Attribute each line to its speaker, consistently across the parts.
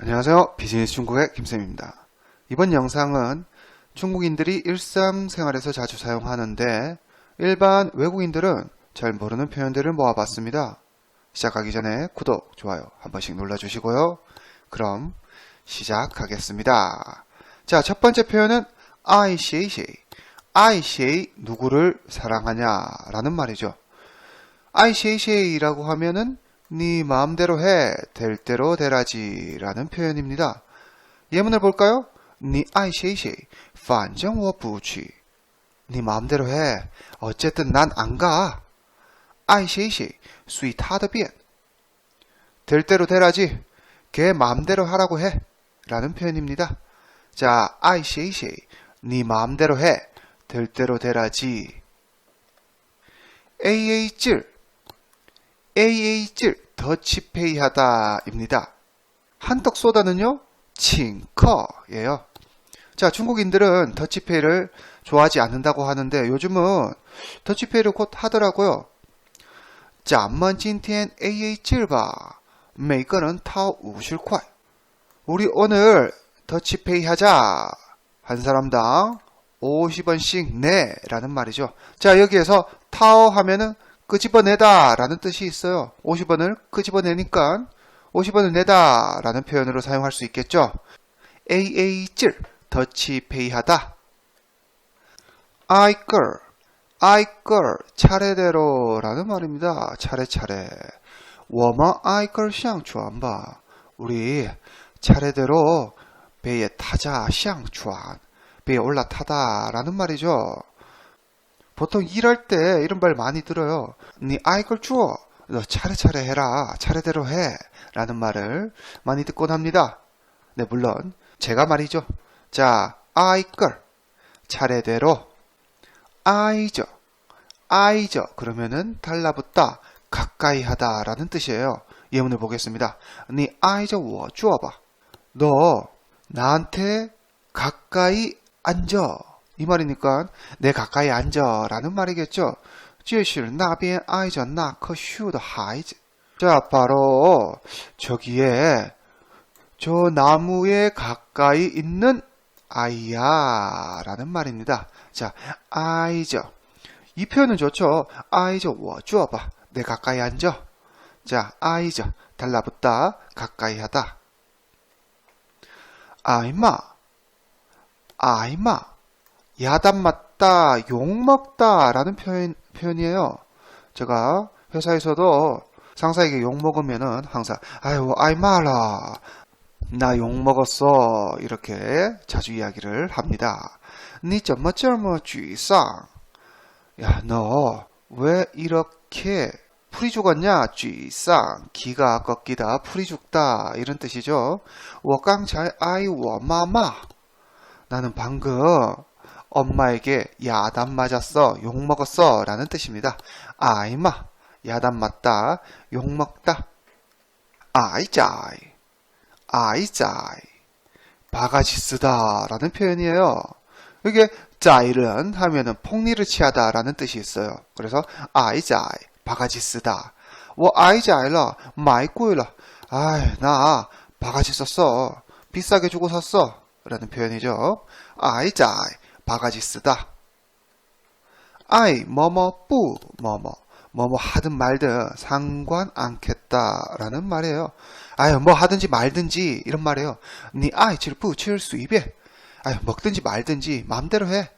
Speaker 1: 안녕하세요. 비즈니스 중국의 김쌤입니다. 이번 영상은 중국인들이 일상생활에서 자주 사용하는데 일반 외국인들은 잘 모르는 표현들을 모아봤습니다. 시작하기 전에 구독, 좋아요 한 번씩 눌러주시고요. 그럼 시작하겠습니다. 자, 첫 번째 표현은 I say say. I say 누구를 사랑하냐라는 말이죠. I say say라고 하면은 네 마음대로 해, 될 대로 되라지라는 표현입니다. 예문을 볼까요? 네 아이쉐이쉐이, 반정워 부취. 네 마음대로 해. 어쨌든 난 안 가. 아이쉐이쉐이, 수이 타드비엔. 될 대로 되라지. 걔 마음대로 하라고 해. 라는 표현입니다. 자, 아이쉐이쉐이, 네 마음대로 해. 될 대로 되라지. 에이에이 찔. 질 더치페이하다입니다. 한떡 쏘다는요, 칭커예요. 자, 중국인들은 더치페이를 좋아하지 않는다고 하는데 요즘은 더치페이를 곧 하더라고요. 咱们今天 AA 吧,每个人掏50块. 우리 오늘 더치페이 하자. 한 사람당 50원씩 내. 라는 말이죠. 자, 여기에서 타오 하면은 끄집어내다 라는 뜻이 있어요. 50원을 끄집어내니까 50원을 내다 라는 표현으로 사용할 수 있겠죠. AA 찔, 더치페이 하다. 아이끌, 아이끌, 차례대로 라는 말입니다. 차례차례. 我们 아이끌 샹추안바. 우리 차례대로 배에 타자 샹 주안. 배에 올라타다 라는 말이죠. 보통 일할 때 이런 말 많이 들어요. 네 아이걸 주어. 너 차례차례 해라. 차례대로 해. 라는 말을 많이 듣곤 합니다. 네, 물론 제가 말이죠. 자, 아이걸. 차례대로. 아이죠. 아이죠. 그러면은 달라붙다. 가까이 하다. 라는 뜻이에요. 예문을 보겠습니다. 네 아이죠. 워 주어봐. 너 나한테 가까이 앉아. 이 말이니까 내 가까이 앉아라는 말이겠죠. 这是那边挨着那棵树的孩子. 자, 바로 저기에 저 나무에 가까이 있는 아이야 라는 말입니다. 자, 아이죠. 이 표현은 좋죠. 아이죠. 我줘봐 내 가까이 앉아. 자, 아이죠. 달라붙다. 가까이 하다. 아이마. 아이마. 야단 맞다, 욕 먹다 라는 표현, 표현이에요. 제가 회사에서도 상사에게 욕 먹으면은 항상, 아유, 아이 말라. 나 욕 먹었어. 이렇게 자주 이야기를 합니다. 니점뭐점뭐 쥐쌍. 야, 너 왜 이렇게 풀이 죽었냐? 쥐쌍. 기가 꺾이다, 풀이 죽다. 이런 뜻이죠. 워깡잘 아이 워마마. 나는 방금 엄마에게 야단 맞았어, 욕 먹었어 라는 뜻입니다. 아이마, 야단 맞다, 욕 먹다. 아이자이, 아이자이, 바가지 쓰다 라는 표현이에요. 이게 자일은 하면은 폭리를 취하다 라는 뜻이 있어요. 그래서 아이자이, 바가지 쓰다. 我 아이자이라, 마이꾸이라. 아이, 나 바가지 썼어. 비싸게 주고 샀어. 라는 표현이죠. 아이자이, 바가지 쓰다. 아이 뭐뭐 뿌 뭐뭐 뭐뭐 하든 말든 상관 않겠다라는 말이에요. 아유 뭐 하든지 말든지 이런 말이에요. 니 아이 칠뿌 칠수 입에 아유 먹든지 말든지 마음대로 해.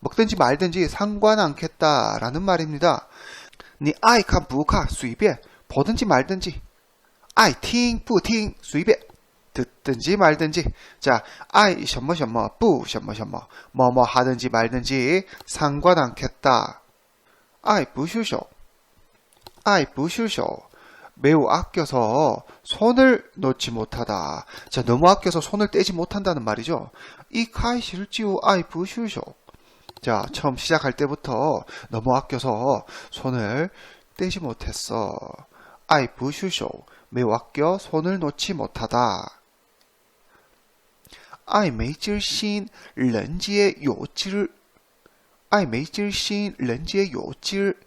Speaker 1: 먹든지 말든지 상관 않겠다라는 말입니다. 니 아이 칸 부카 수입에 보든지 말든지 아이 팅 뿌팅 수입에 듣든지 말든지 자 아이 什么什么不什么什么뭐뭐 하든지 말든지 상관 않겠다 아이 不需手 아이 不需手 매우 아껴서 손을 놓지 못하다 자 너무 아껴서 손을 떼지 못한다는 말이죠 이 카이시를 찌우 아이 不需手 자 처음 시작할 때부터 너무 아껴서 손을 떼지 못했어 아이 不需手 매우 아껴 손을 놓지 못하다 爱没之心，人皆有之。爱没之心，人皆有之。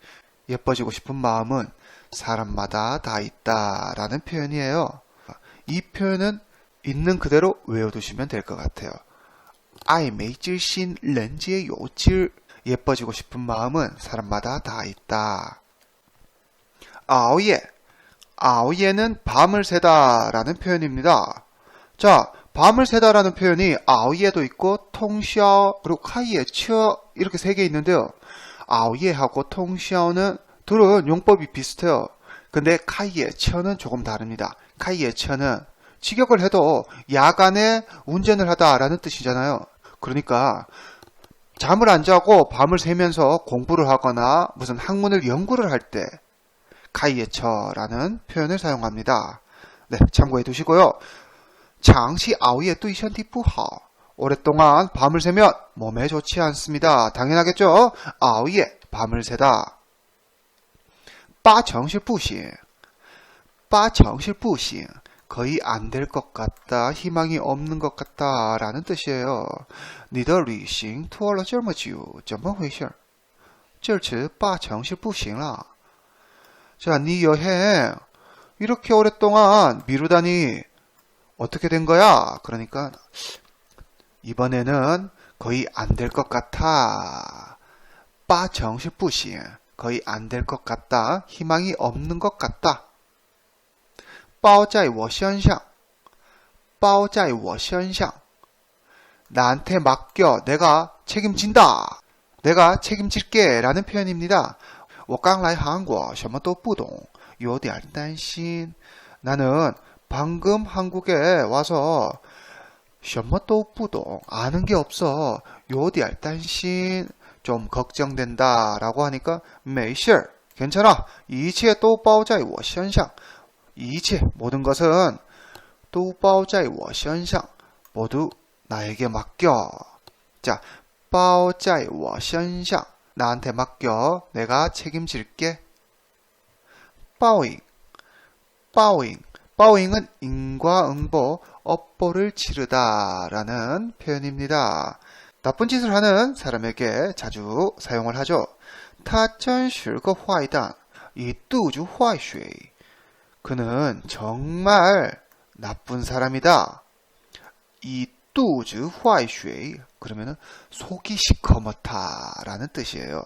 Speaker 1: 예뻐지고 싶은 마음은 사람마다 다 있다라는 표현이에요. 이 표현은 있는 그대로 외워두시면 될 것 같아요. 爱美之心人皆有之 예뻐지고 싶은 마음은 사람마다 다 있다. 아오예 아오예는 밤을 새다라는 표현입니다. 자, 밤을 새다라는 표현이 아오예도 있고 통샤오 그리고 카이에처 이렇게 세 개 있는데요. 아오예하고 통샤오는 둘은 용법이 비슷해요. 근데 카이에처는 조금 다릅니다. 카이에처는 직역을 해도 야간에 운전을 하다라는 뜻이잖아요. 그러니까 잠을 안 자고 밤을 새면서 공부를 하거나 무슨 학문을 연구를 할 때 카이에처라는 표현을 사용합니다. 네, 참고해 두시고요. 장시 아우예 뚜이션티 부하 오랫동안 밤을 새면 몸에 좋지 않습니다. 당연하겠죠? 아우예 밤을 새다. 빠정실 부싱 빠정실 부싱 거의 안 될 것 같다, 희망이 없는 것 같다라는 뜻이에요. 你的旅行拖了这么久，怎么回事？这次八成是不行了。 자, 네 여행 이렇게 오랫동안 미루다니 어떻게 된 거야? 그러니까 이번에는 거의 안 될 것 같아. 빠정실 부싱 거의 안 될 것 같다. 희망이 없는 것 같다. 包在我身上包在我身上 나한테 맡겨 내가 책임진다. 내가 책임질게 라는 표현입니다. 我刚来韩国什么都不懂有点担心 나는 방금 한국에 와서 什么都不懂 아는 게 없어 有点担心좀 걱정된다 라고 하니까 没事 괜찮아 一切都包在我身上 이切 모든 것은 都包在我身上 모두 나에게 맡겨. 자, 包在我身上 나한테 맡겨. 내가 책임질게. 빠오잉 빠오잉 파오잉은 인과응보, 업보를 치르다라는 표현입니다. 나쁜 짓을 하는 사람에게 자주 사용을 하죠. 타전실거 화이단, 이뚜주 화이쉐이. 그는 정말 나쁜 사람이다. 이뚜주 화이쉐이. 그러면 속이 시커멓다라는 뜻이에요.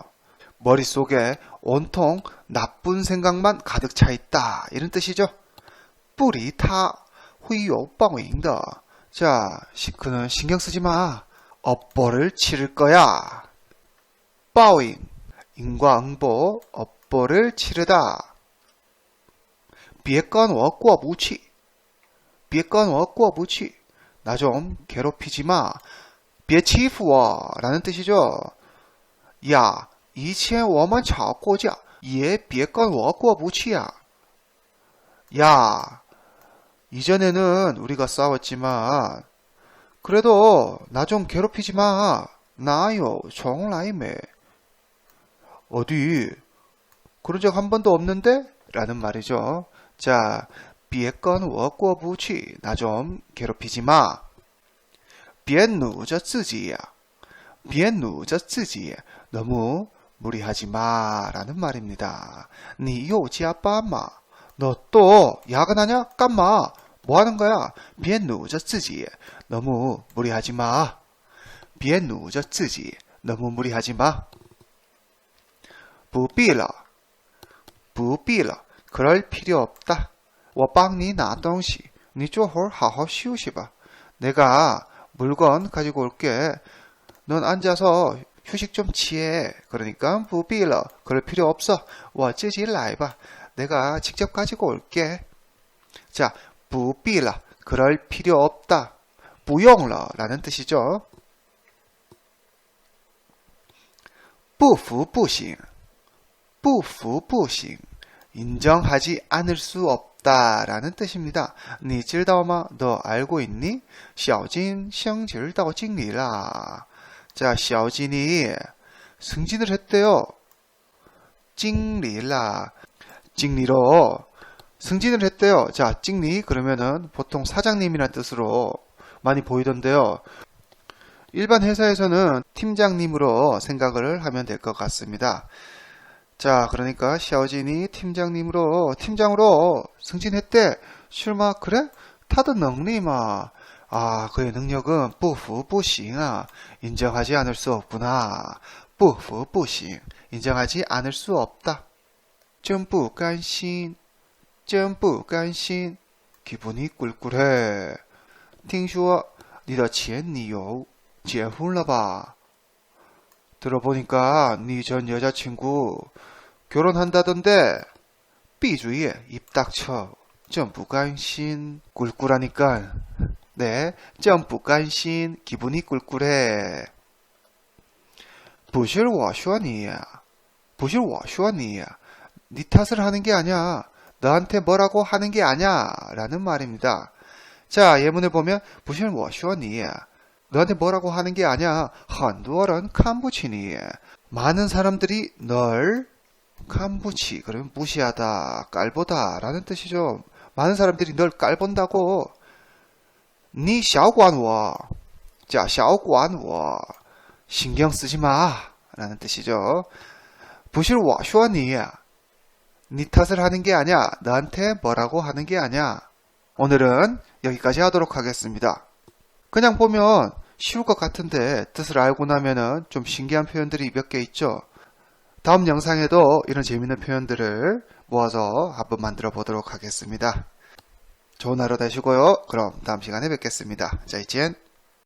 Speaker 1: 머릿속에 온통 나쁜 생각만 가득 차 있다. 이런 뜻이죠. 뿌리 타 후이요 뻥잉더 자, 시- 그는 신경 쓰지 마. 업보를 치를 거야. 빠오잉 인과응보 업보를 치르다. 别跟我过不去.别跟我过不去. 나 좀 괴롭히지 마. 别欺负我. 라는 뜻이죠. 야, 以前我们吵过架,也别跟我过不去呀. 야, 이전에는 우리가 싸웠지만 그래도 나 좀 괴롭히지 마. 나요 정라임에 어디 그런 적 한 번도 없는데? 라는 말이죠. 자, 비에건 워꼬 부치 나 좀 괴롭히지 마. 비엔누 저 쓰지야. 비엔누저自지 너무 무리하지 마라는 말입니다. 니요 지아빠마 너 또 야근하냐? 깜마 뭐 하는 거야? 别努着自己. 너무 무리하지 마. 别努着自己. 너무 무리하지 마. 不必了.不必了. 그럴 필요 없다. 我帮你拿东西.你这会儿好好休息吧. 내가 물건 가지고 올게. 넌 앉아서 휴식 좀 취해. 그러니까 不必了. 그럴 필요 없어. 我自己来吧. 내가 직접 가지고 올게. 자, 不必了. 그럴 필요 없다. 不用了 라는 뜻이죠. 不服不行.不服不行. 인정하지 않을 수 없다라는 뜻입니다. 你知道吗? 너 알고 있니? 小金升职到经理啦. 자, 小金이 승진을 했대요. 经理啦. 经理로 승진을 했대요. 자, 찍니? 그러면은 보통 사장님이란 뜻으로 많이 보이던데요. 일반 회사에서는 팀장님으로 생각을 하면 될 것 같습니다. 자, 그러니까 샤오진이 팀장님으로 팀장으로 승진했대. 실마 그래? 타드 능리마. 아, 그의 능력은 부부부싱아 인정하지 않을 수 없구나. 부부부싱 인정하지 않을 수 없다. 전부 간신 真不甘心, 기분이 꿀꿀해. 听说你的前女友结婚了吧? 들어보니까 네 전 여자친구 결혼한다던데. 삐주의 입 닥쳐. 真不甘心 꿀꿀하니까. 네, 真不甘心 기분이 꿀꿀해. 不是我说你,不是我说你,네 탓을 하는 게 아니야. 너한테 뭐라고 하는 게 아냐 라는 말입니다. 자, 예문을 보면 부실 워슈니 너한테 뭐라고 하는 게 아냐? 한두어런 캄부치니. 많은 사람들이 널 캄부치 그러면 무시하다 깔보다 라는 뜻이죠. 많은 사람들이 널 깔본다고. 니 샤오관워. 자 샤오관워. 신경 쓰지 마. 라는 뜻이죠. 부실 워슈니 야. 니 탓을 하는 게 아니야. 너한테 뭐라고 하는 게 아니야. 오늘은 여기까지 하도록 하겠습니다. 그냥 보면 쉬울 것 같은데 뜻을 알고 나면은 좀 신기한 표현들이 몇 개 있죠. 다음 영상에도 이런 재밌는 표현들을 모아서 한번 만들어 보도록 하겠습니다. 좋은 하루 되시고요. 그럼 다음 시간에 뵙겠습니다. 자, 이젠